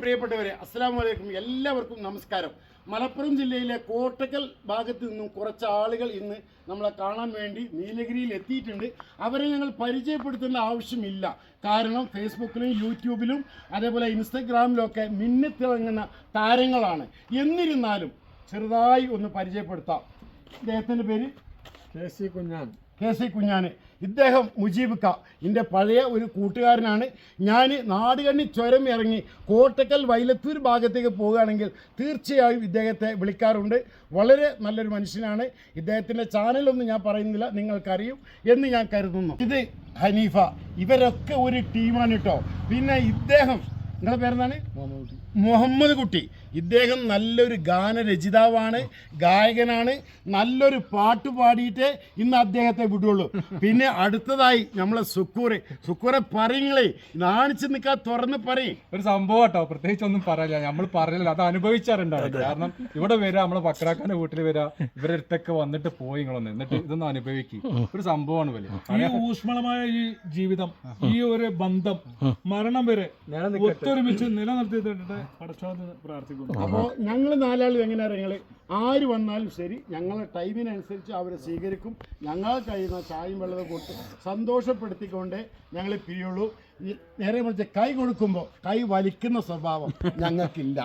പ്രിയപ്പെട്ടവരെ അസ്സാം വലൈക്കും എല്ലാവർക്കും നമസ്കാരം. മലപ്പുറം ജില്ലയിലെ കോട്ടക്കൽ ഭാഗത്ത് നിന്നും കുറച്ച് ആളുകൾ ഇന്ന് നമ്മളെ കാണാൻ വേണ്ടി നീലഗിരിയിൽ എത്തിയിട്ടുണ്ട്. അവരെ ഞങ്ങൾ പരിചയപ്പെടുത്തേണ്ട ആവശ്യമില്ല. കാരണം ഫേസ്ബുക്കിലും യൂട്യൂബിലും അതേപോലെ ഇൻസ്റ്റഗ്രാമിലൊക്കെ മിന്നിത്തിളങ്ങുന്ന താരങ്ങളാണ്. എന്നിരുന്നാലും ചെറുതായി ഒന്ന് പരിചയപ്പെടുത്താം. ഇദ്ദേഹത്തിന്റെ പേര്? K C Kunjan. K C കുഞ്ഞാന്. ഇദ്ദേഹം മുജീബ് ക. എന്റെ പഴയ ഒരു കൂട്ടുകാരനാണ്. ഞാൻ നാടുകണ്ണി ചുരം ഇറങ്ങി കോട്ടക്കൽ വൈലത്തൂർ ഭാഗത്തേക്ക് പോവുകയാണെങ്കിൽ തീർച്ചയായും ഇദ്ദേഹത്തെ വിളിക്കാറുണ്ട്. വളരെ നല്ലൊരു മനുഷ്യനാണ്. ഇദ്ദേഹത്തിന്റെ ചാനലൊന്നും ഞാൻ പറയുന്നില്ല. നിങ്ങൾക്കറിയും എന്ന് ഞാൻ കരുതുന്നു. ഇത് ഹനീഫ. ഇവരൊക്കെ ഒരു ടീമാണ് കേട്ടോ. പിന്നെ ഇദ്ദേഹം നിങ്ങളുടെ പേരെന്താണ്? മുഹമ്മദ് കുട്ടി. ഇദ്ദേഹം നല്ലൊരു ഗാനരചിതാവാണ് ഗായകനാണ് നല്ലൊരു പാട്ട് പാടിയിട്ട് ഇന്ന് അദ്ദേഹത്തെ വിടുള്ളൂ. പിന്നെ അടുത്തതായി നമ്മളെ സുക്കൂറെ. സുക്കൂറെ പറയുങ്ങളെ നാണിച്ച് നിൽക്കാൻ തുറന്ന് പറയും. ഒരു സംഭവം കേട്ടോ പ്രത്യേകിച്ച് ഒന്നും പറയില്ല. നമ്മൾ പറയില്ല അത് അനുഭവിച്ചാറുണ്ടാവും. കാരണം ഇവിടെ വരാ നമ്മളെ ബക്രാക്കാന്റെ വീട്ടിൽ വരാ ഇവരുടെ അടുത്തൊക്കെ വന്നിട്ട് പോയി നിങ്ങളൊന്ന് എന്നിട്ട് ഇതൊന്നും അനുഭവിക്കും. ഒരു സംഭവമാണ് വലിയ ഈ ഊഷ്മളമായ ഈ ജീവിതം ഈ ഒരു ബന്ധം മരണം വരെ ഒത്തൊരുമിച്ച് നിലനിർത്തിയിട്ടുണ്ട്. പടച്ചോന്ന് പ്രാർത്ഥിക്കുന്നു. അപ്പോൾ ഞങ്ങൾ നാലാളും എങ്ങനെയാണ് ഞങ്ങൾ ആര് വന്നാലും ശരി ഞങ്ങളെ ടൈമിനനുസരിച്ച് അവരെ സ്വീകരിക്കും. ഞങ്ങൾ കഴിയുന്ന ചായയും വെള്ളവും കൊടുത്ത് സന്തോഷപ്പെടുത്തിക്കൊണ്ട് ഞങ്ങൾ പിരിയുള്ളൂ. നേരെ മറിച്ച് കൈ കൊടുക്കുമ്പോൾ കൈ വലിക്കുന്ന സ്വഭാവം ഞങ്ങൾക്കില്ല.